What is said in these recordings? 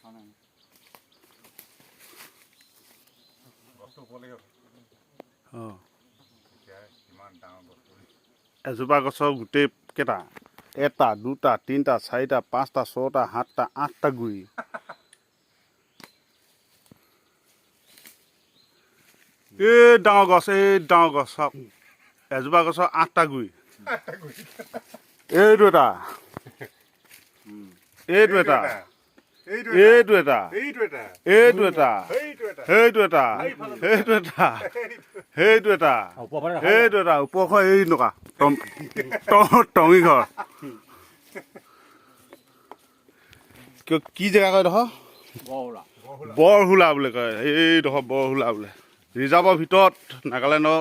এখানে। এজোপা গছৰ গোটেই কেইটা এটা দুটা তিনিটা চাৰিটা পাঁচটা ছটা সাতটা আঠটা গুৰি। এই ডাঙৰ গছ এই ডাঙৰ গছ চাওক। এজোপা গছৰ আঠটা গুৰি। এইটো এটা। এইটো এটা। এইটো এটা। এইটো এটা। এইটো এটা। সেইটো এটা। সেইটো এটা। সেইটো এটা। সেইটো এটা। এটা ওপৰখন এই নকা টঙি ঘৰ। কি- কি জেগা কয় দেখৰ বৰহোলা। বুলি কয়। এইডোখৰ বৰহোলা বোলে। ৰিজাৰ্ভৰ ভিতৰত নাগালেণ্ডৰ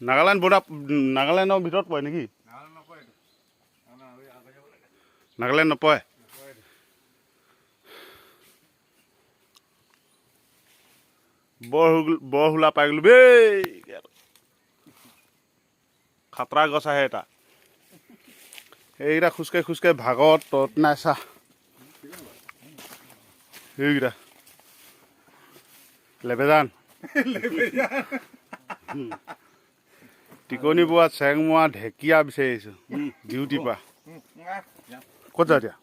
নাগালেণ্ড বৰ্ডাৰ নাগালেণ্ডৰ ভিতৰত পৰে নেকি। নাগালেণ্ড নপৰে নকয় এইটো। বৰহুল বৰহোলা পাই গ'লো বেই খাতৰা গছ আহে এটা। এইকেইটা খোজকাঢ়ি খোজকাঢ়ি ভাগত তত নাই চা। এইকেইটা। লেবেজান। টিকনি বোৱা চেংমৰা ঢেকীয়া বিচাৰি আহিছোঁ। ডিউটিৰ পৰা। ক'ত যা এতিয়া?